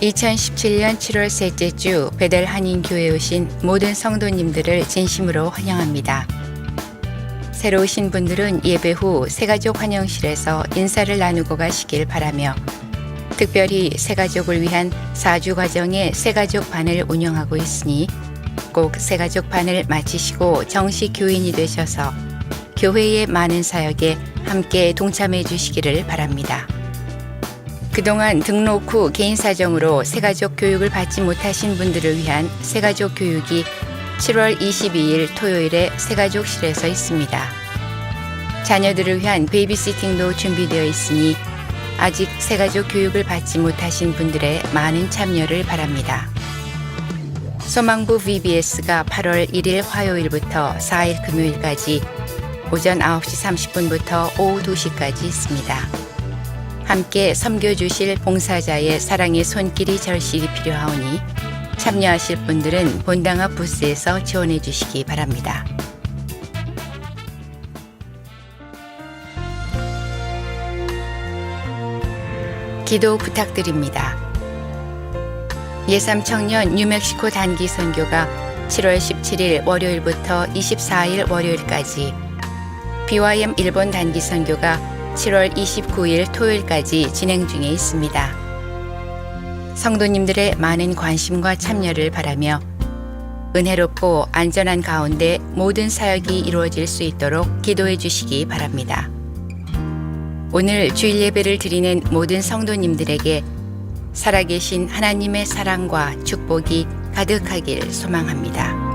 2017년 7월 셋째 주 베델 한인교회에 오신 모든 성도님들을 진심으로 환영합니다. 새로 오신 분들은 예배 후 새가족 환영실에서 인사를 나누고 가시길 바라며 특별히 새가족을 위한 사주 과정의 새가족 반을 운영하고 있으니 꼭 새가족 반을 마치시고 정식 교인이 되셔서 교회의 많은 사역에 함께 동참해 주시기를 바랍니다. 그동안 등록 후 개인 사정으로 새가족 교육을 받지 못하신 분들을 위한 새가족 교육이 7월 22일 토요일에 새가족실에서 있습니다. 자녀들을 위한 베이비시팅도 준비되어 있으니 아직 새가족 교육을 받지 못하신 분들의 많은 참여를 바랍니다. 소망부 VBS가 8월 1일 화요일부터 4일 금요일까지 오전 9시 30분부터 오후 2시까지 있습니다. 함께 섬겨주실 봉사자의 사랑의 손길이 절실히 필요하오니 참여하실 분들은 본당 앞 부스에서 지원해 주시기 바랍니다. 기도 부탁드립니다. 예삼 청년 뉴멕시코 단기 선교가 7월 17일 월요일부터 24일 월요일까지 BYM 일본 단기 선교가 7월 29일 토요일까지 진행 중에 있습니다. 성도님들의 많은 관심과 참여를 바라며 은혜롭고 안전한 가운데 모든 사역이 이루어질 수 있도록 기도해 주시기 바랍니다. 오늘 주일 예배를 드리는 모든 성도님들에게 살아계신 하나님의 사랑과 축복이 가득하길 소망합니다.